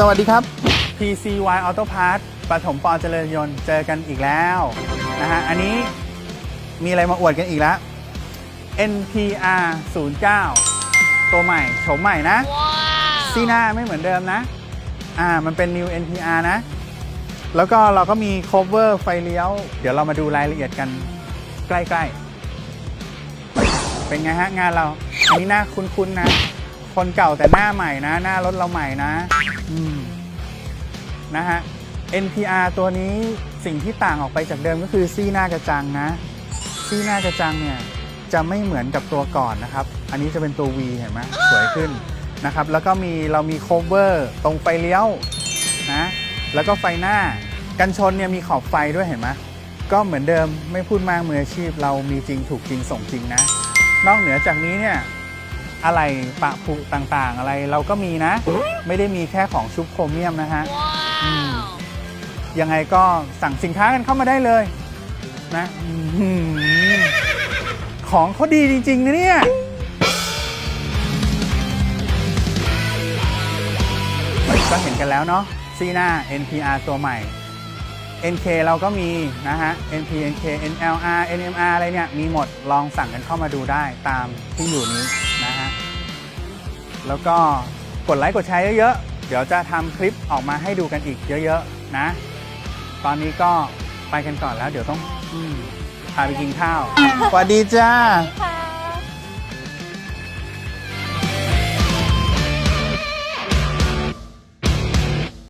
สวัสดีครับ PCY Auto Parts ปฐมปอเจริญยนต์เจอกันอีกแล้วนะฮะ อันนี้มีอะไรมาอวดกันอีกแล้ว NPR 09 ตัวใหม่โฉมใหม่นะ ซีหน้าไม่เหมือนเดิมนะ อ่า มันเป็น New NPR นะ แล้วก็เราก็มี cover ไฟเลี้ยว เดี๋ยวเรามาดูรายละเอียดกันใกล้ๆ เป็นไงฮะ งานเรา อันนี้หน้าคุ้นๆนะ คนเก่าแต่หน้าใหม่นะ หน้ารถเราใหม่นะ อืม นะฮะ NPR ตัวนี้สิ่งที่ต่างออกไปจากเดิมก็คือซี่หน้ากระจังนะ ซี่หน้ากระจังเนี่ยจะไม่เหมือนกับตัวก่อนนะครับ อันนี้จะเป็นตัว V เห็นไหมสวยขึ้นนะครับ แล้วก็มีเรามี cover ตรงไฟเลี้ยวนะแล้วก็ไฟหน้ากันชนเนี่ยมีขอบไฟด้วยเห็นไหมก็เหมือนเดิมไม่พูดมากมืออาชีพเรามีจริงถูกจริงส่งจริงนะ นอกเหนือจากนี้เนี่ยอะไรปะผุต่างๆ อะไรเราก็มีนะ ไม่ได้มีแค่ของชุบโครเมียมนะฮะอืม ยังไงก็สั่งสินค้ากันเข้ามาได้เลยนะอื้อหือของเขาดีจริง ๆ นะเนี่ย ก็เห็นกันแล้วเนาะซีหน้า NPR ตัวใหม่ NK เราก็มีนะฮะ NP NK NLR NMR อะไรเนี่ย มีหมดลองสั่งกันเข้ามาดูได้ตามที่อยู่นี้นะฮะ แล้วก็กดไลค์กดแชร์เยอะ ๆ เดี๋ยวจะทำคลิปออกมาให้ดูกันอีกเยอะ ๆ นะ ตอนนี้ก็ไปกันก่อนแล้ว เดี๋ยวต้องอมพาไปกินข้าวสวัสดีจ้า ค่ะ